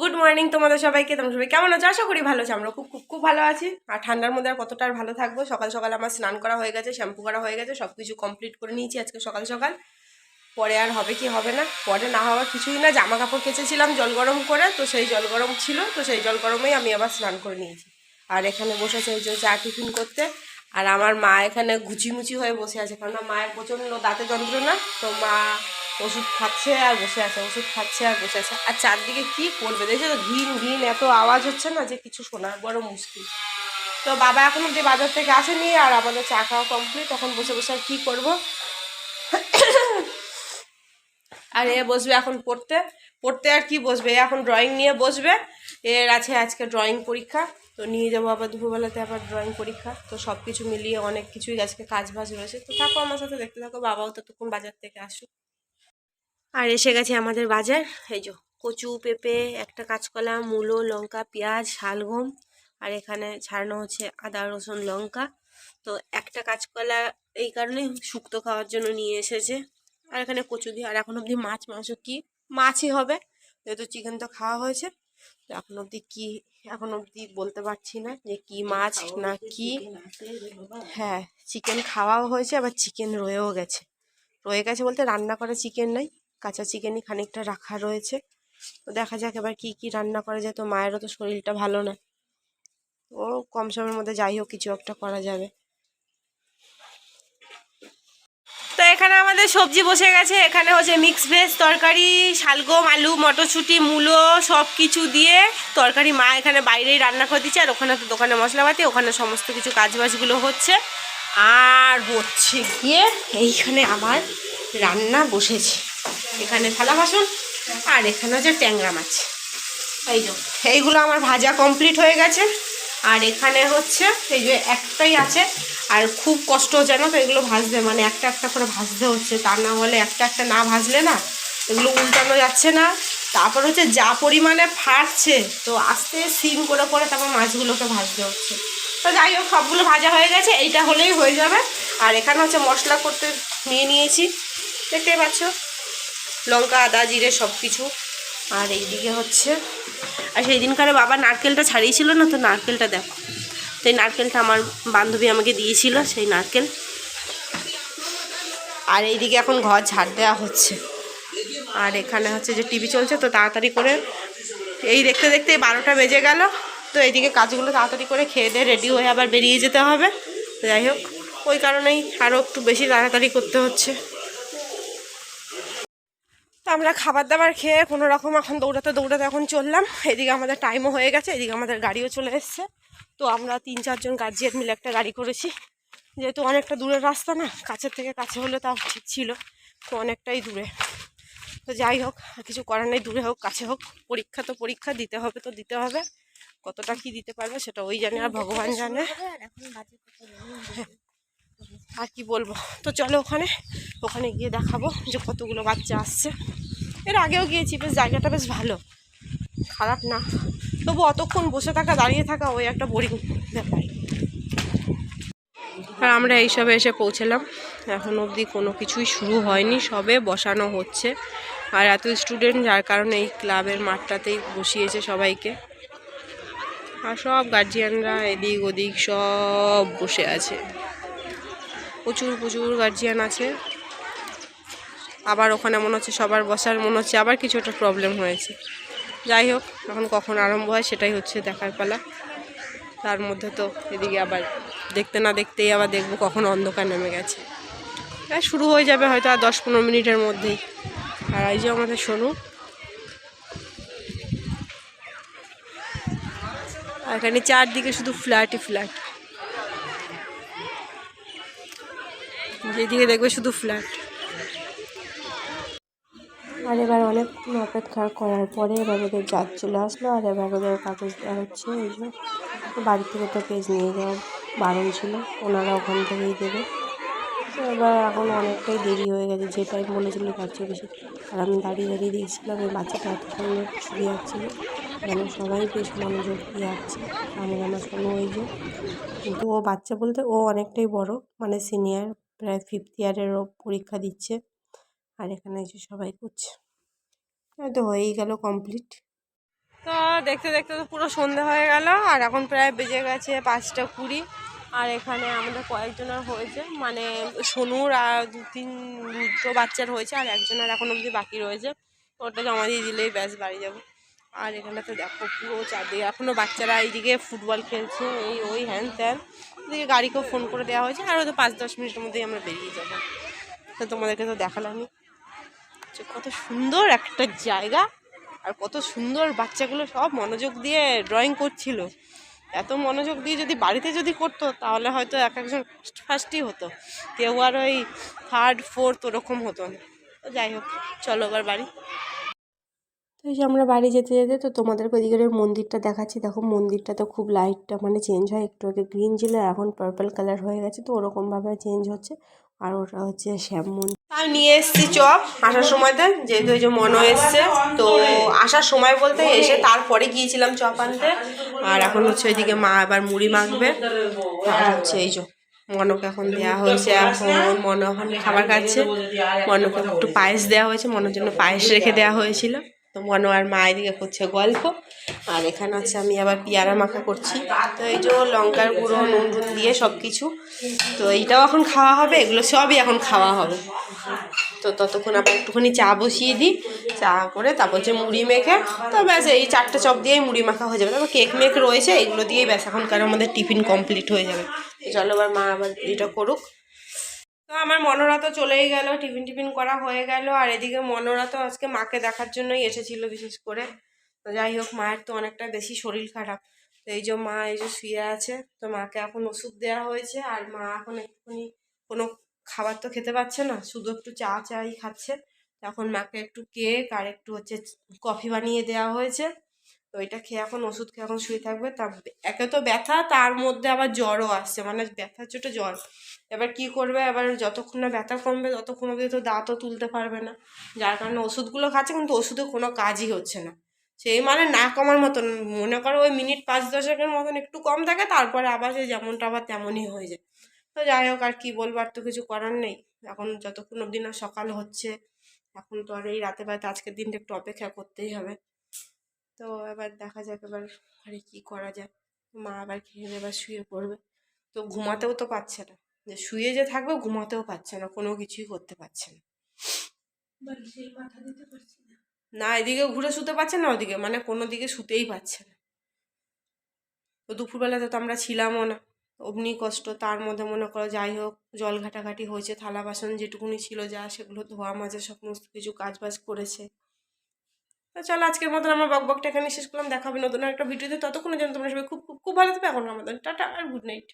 Good morning তোমাদের সবাইকে, তোমরা সবাই কেমন আছো? আশা করি ভালো আছো। আমরা খুব খুব খুব ভালো আছি। আর ঠান্ডার মধ্যে আর কতটা আর ভালো থাকব? সকাল সকাল আমার স্নান করা হয়ে গেছে, শ্যাম্পু করা হয়ে গেছে সব কিছু কমপ্লিট করে নিয়েছি আজকে সকাল সকাল। পরে আর হবে কি হবে না? পরে না হওয়ার কিছুই না। জামা কাপড় কেচেছিলাম জল গরম করে, তো সেই জল গরম ছিল, তো সেই জল গরমেই আমি আবার স্নান করে নিয়েছি। আর এখানে বসেছে এই যে চা টিফিন করতে। আর আমার মা এখানে ঘুচিমুচি হয়ে বসে আছে কারণ মায়ের প্রচণ্ড দাঁতে যন্ত্রণা, তো মা ওষুধ খাচ্ছে আর বসে আছে, ওষুধ খাচ্ছে আর বসে আছে। আর চারদিকে কি করবে? দেখছ তো ঘিন ঘিন এত আওয়াজ হচ্ছে না যে কিছু শোনা বড় মুশকিল। তো বাবা এখন যে বাজার থেকে আসেনি আর আমাদের চা খাওয়া কমপ্লিট তখন বসে বসে আর কী করব? আর এ বসবে এখন পড়তে। পড়তে আর কি বসবে? এখন ড্রয়িং নিয়ে বসবে। এর আছে আজকে ড্রয়িং পরীক্ষা। তো নিয়ে যাব আবার দুপুরবেলাতে আবার ড্রয়িং পরীক্ষা। তো সব কিছু মিলিয়ে অনেক কিছুই আজকে কাজ বাজ রয়েছে। তো থাকো আমার সাথে, দেখতে থাকো। বাবাও ততক্ষণ বাজার থেকে আসুক। আর এসে গেছে আমাদের বাজার। এই যে কচু পেঁপে একটা কাঁচকলা মূলো লঙ্কা পেঁয়াজ শালগম আর এখানে ছাড়ানো হচ্ছে আদা রসুন লঙ্কা। তো একটা কাঁচকলা এই কারণে শুক্তো খাওয়ার জন্য নিয়ে এসেছে। আর এখানে কচু দিয়ে আর এখন অবধি মাছ মাংস কি মাছই হবে। যেহেতু চিকেন তো খাওয়া হয়েছে তো এখন অবধি কি এখন অবধি বলতে পারছি না যে কি মাছ না কি। হ্যাঁ চিকেন খাওয়াও হয়েছে আবার চিকেন রয়েও গেছে। রয়ে গেছে বলতে রান্না করা চিকেন নাই কাঁচা চিকেনই খানিকটা রাখা রয়েছে। তো দেখা যাক এবার কি কি রান্না করা যায়। তো মায়েরও তো শরীরটা ভালো না। ও কম সময়ের মধ্যে যাই হোক, কিছু একটা করা যাবে। তো এখানে আমাদের সবজি বসে গেছে। এখানে হচ্ছে মিক্স ভেজ তরকারি, শালগম, আলু, মটরশুঁটি, মূলো সব কিছু দিয়ে তরকারি মা এখানে বাইরেই রান্না করে দিচ্ছে। আর ওখানে তো দোকানে মশলাপাতি, ওখানে সমস্ত কিছু কাজবাজগুলো হচ্ছে। আর হচ্ছে গিয়ে এইখানে আমার রান্না বসেছে। এখানে থালা বাসন, আর এখানে হচ্ছে ট্যাংরা মাছ। এই যে, এইগুলো আমার ভাজা কমপ্লিট হয়ে গেছে। আর এখানে হচ্ছে, এই যে একটাই আছে, আর খুব কষ্ট হচ্ছে না তো এগুলো ভাজতে মানে একটা একটা করে ভাজতে হচ্ছে। তা না হলে একটা একটা না ভাজলে না, এগুলো উল্টানো যাচ্ছে না। তারপর হচ্ছে যা পরিমাণে ফাটছে, তো আস্তে সিম করে করে তারপর মাছগুলোকে ভাজতে হচ্ছে। তো যাই হোক, সবগুলো ভাজা হয়ে গেছে, এইটা হলেই হয়ে যাবে। আর এখানে হচ্ছে মশলা করতে নিয়ে নিয়েছি। দেখতেই পাচ্ছ? লঙ্কা, আদা, জিরে সব কিছু আর এইদিকে হচ্ছে, আর সেই দিনকারে বাবা নারকেলটা ছাড়িয়েছিল না, তো নারকেলটা দেখো। তো এই নারকেলটা আমার বান্ধবী আমাকে দিয়েছিল, সেই নারকেল। আর এইদিকে এখন ঘর ঝাড় দেওয়া হচ্ছে। আর এখানে হচ্ছে যে টিভি চলছে, তো তাড়াতাড়ি করে এই দেখতে দেখতে এই বারোটা বেজে গেল। তো এইদিকে কাজগুলো তাড়াতাড়ি করে খেয়ে দিয়ে রেডি হয়ে আবার বেরিয়ে যেতে হবে। যাই হোক, ওই কারণেই আরও একটু বেশি তাড়াতাড়ি করতে হচ্ছে। তো আমরা খাবার দাবার খেয়ে কোনো রকম এখন দৌড়াতে দৌড়াতে এখন চললাম। এদিকে আমাদের টাইমও হয়ে গেছে এদিকে আমাদের গাড়িও চলে এসছে। তো আমরা তিন চারজন গার্জিয়ান মিলে একটা গাড়ি করেছি। যেহেতু অনেকটা দূরের রাস্তা না কাছের থেকে কাছে হলে তাও ঠিক ছিল তো অনেকটাই দূরে। তো যাই হোক আর কিছু করার নেই দূরে হোক কাছে হোক পরীক্ষা তো পরীক্ষা দিতে হবে তো দিতে হবে। কতটা কি দিতে পারবে সেটা ওই জানে আর ভগবান জানে। আর কি বলব? তো চলো ওখানে ওখানে গিয়ে দেখাবো যে কতগুলো বাচ্চা আসছে। এর আগেও গিয়েছি, বেশ জায়গাটা বেশ ভালো। খারাপ না। তবু অতক্ষণ বসে থাকা, দাঁড়িয়ে থাকা, ওই একটা বোরিং ব্যাপার। আর আমরা এইসবে এসে পৌঁছলাম। এখন অবধি কোনো কিছুই শুরু হয়নি, সবে বসানো হচ্ছে। আর এত স্টুডেন্ট যার কারণে এই ক্লাবের মাঠটাতেই বসিয়েছে সবাইকে। আর সব গার্জিয়ানরা এদিক ওদিক সব বসে আছে। প্রচুর প্রচুর গার্জিয়ান আছে। আবার ওখানে মনে হচ্ছে সবার বসার, মনে হচ্ছে আবার কিছু একটা প্রবলেম হয়েছে। যাই হোক, এখন কখন আরম্ভ হয় সেটাই হচ্ছে দেখার পালা। তার মধ্যে তো এদিকে আবার দেখতে না দেখতেই আবার দেখব কখন অন্ধকার নেমে গেছে। শুরু হয়ে যাবে হয়তো আর দশ পনেরো মিনিটের মধ্যেই। আর এই যে আমাদের শোনো আর এখানে চারদিকে শুধু ফ্ল্যাটই ফ্ল্যাট যেদিকে দেখবে শুধু ফ্ল্যাট আর এবার অনেক অপেক্ষা করার পরে এবার ওদের জাজ চলে আসলো, আর এবার ওদের কাগজ দেওয়া হচ্ছে, এই যে বাড়ি থেকে তো পেজ নিয়ে যাওয়ার বারণ ছিল, ওনারা ওখান থেকেই দেবে। তো এবার এখন অনেকটাই দেরি হয়ে গেছে, যে টাইম বলেছিল তার চেয়ে বেশি। আর আমি দাঁড়িয়ে দাঁড়িয়ে দেখছিলাম ওই বাচ্চাটা এত সুন্দর ছবি আসছিল যেন সবাই বেশ মনোযোগ দিয়ে আসছে আমার আমার শোনো ওই যে, কিন্তু ও বাচ্চা বলতে ও অনেকটাই বড় মানে সিনিয়র প্রায় ফিফথ ইয়ারেরও পরীক্ষা দিচ্ছে। আর এখানে এসে সবাই করছে। তো হয়েই গেল কমপ্লিট তো দেখতে দেখতে তো পুরো সন্ধে হয়ে গেল, আর এখন প্রায় বেজে গেছে পাঁচটা কুড়ি। আর এখানে আমাদের কয়েকজনের হয়েছে মানে সোনুর আর দু তিন দুটো বাচ্চার হয়েছে, আর একজনের এখন অবধি বাকি রয়েছে। ওটা জমা দিয়ে দিলেই ব্যাস বাড়ি যাব। আর এখানে তো দেখো পুরো চারদিকে এখনও বাচ্চারা এইদিকে ফুটবল খেলছে, এই ওই হ্যান ত্যান। এদিকে গাড়িকেও ফোন করে দেওয়া হয়েছে। আর হয়তো পাঁচ, দশ মিনিটের মধ্যেই আমরা বেরিয়ে যাব। তো তোমাদেরকে তো দেখালামই। যে কত সুন্দর একটা জায়গা, আর কত সুন্দর বাচ্চাগুলো সব মনোযোগ দিয়ে ড্রয়িং করছিল। এত মনোযোগ দিয়ে যদি বাড়িতে যদি করতো, তাহলে হয়তো এক একজন ফার্স্ট ফার্স্টই হতো। কেউ আর ওই থার্ড ফোর্থ ওরকম হতো। না তো যাই হোক, চলো এবার বাড়ি। তো এই যে আমরা বাড়ি যেতে যেতে তো তোমাদেরকে ওইদিকের ওই মন্দিরটা দেখাচ্ছি। দেখো মন্দিরটা তো খুব লাইটটা মানে চেঞ্জ হয়, একটু আগে গ্রিন ছিল, এখন পার্পল কালার হয়ে গেছে, তো ওরকমভাবে চেঞ্জ হচ্ছে। আর ওটা হচ্ছে শ্যাম মন্দির। আমি নিয়ে এসেছি চপ আসার সময়তে যেহেতু এই যে মনো এসছে, তো আসার সময় বলতে এসে তারপরে গিয়েছিলাম চপ আনতে। আর এখন হচ্ছে ওইদিকে মা আবার মুড়ি মাখবে। আর হচ্ছে এই যে মনকে এখন দেওয়া হয়েছে এখন মনো এখন খাবার খাচ্ছে। মনকে একটু পায়েস দেওয়া হয়েছে, মনের জন্য পায়েস রেখে দেওয়া হয়েছিল। তো মনো আর মা এদিকে করছে গল্প। আর এখানে হচ্ছে আমি আবার পেয়ারা মাখা করছি। তো এই যে লঙ্কার গুঁড়ো, নুন টুন দিয়ে সব কিছু তো এইটাও এখন খাওয়া হবে, এগুলো সবই এখন খাওয়া হবে। তো ততক্ষণ আবার একটুখানি চা বসিয়ে দিই। চা করে তারপর হচ্ছে মুড়ি মেখে, তো ব্যাস এই চারটে চপ দিয়েই মুড়ি মাখা হয়ে যাবে। তারপর কেক মেক রয়েছে, এগুলো দিয়েই ব্যাস এখনকার আমাদের টিফিন কমপ্লিট হয়ে যাবে। চলো এবার মা আবার এটা করুক। তো আমার মনোরা তো চলেই গেল, টিফিন টিফিন করা হয়ে গেল, আর এদিকে মনোরা তো আজকে মাকে দেখার জন্যই এসেছিল বিশেষ করে। তো যাই হোক, মায়ের তো অনেকটা বেশি শরীর খারাপ। তো এই যে মা এই যে শুয়ে আছে, তো মাকে এখন ওষুধ দেওয়া হয়েছে, আর মা এখন একটুখানি কোনো খাবার তো খেতে পাচ্ছে না, শুধু একটু চা চাই খাচ্ছে। এখন মাকে একটু কেক আর একটু হচ্ছে কফি বানিয়ে দেওয়া হয়েছে। তো ওইটা খেয়ে এখন ওষুধ খেয়ে এখন শুয়ে থাকবে তা একে তো ব্যথা, তার মধ্যে আবার জ্বরও আসছে মানে ব্যথার ছোটো জ্বর। এবার কি করবে? এবার যতক্ষণ না ব্যথা কমবে, ততক্ষণ অবধি তো দাঁতও তুলতে পারবে না। যার কারণে ওষুধগুলো খাচ্ছে, কিন্তু ওষুধে কোনো কাজই হচ্ছে না। সেই মানে না কমার মতন, মনে করো ওই মিনিট পাঁচ দশকের মতন একটু কম থাকে, তারপরে আবার সে যেমনটা আবার তেমনই হয়ে যায়। তো যাই হোক, আর কি বলব, আর তো কিছু করার নেই। এখন যতক্ষণ অবধি না সকাল হচ্ছে, এখন তো আর এই রাতে বাড়িতে আজকের দিনটা একটু অপেক্ষা করতেই হবে। তো এবার দেখা যাক এবার আরে কী করা যায়। মা আবার খেয়ে এবার শুয়ে পড়বে। তো ঘুমাতেও তো পারছে না। যে শুয়ে যে থাকবে ঘুমাতেও পারছে না। কোনো কিছুই করতে পারছে না। না। এদিকে ঘুরে শুতে পারছে না ওদিকে মানে কোনো দিকে শুতেই পারছে না। তো দুপুরবেলাতে তো আমরা ছিলামও না। অগ্নি কষ্ট তার মধ্যে মনে করো যাই হোক জল ঘাটাঘাটি হয়েছে থালা বাসন যেটুকুনি ছিল যা সেগুলো ধোয়া মাজা সমস্ত কিছু কাজ বাজ করেছে। তো চলো আজকের মতন আমার বকবকটা এখানে শেষ করলাম। দেখাবে নতুন একটা ভিডিওতে। ততক্ষণের জন্য তোমরা সবাই খুব খুব খুব ভালো থাকবে। এখন আমাদের টাটা আর গুড নাইট।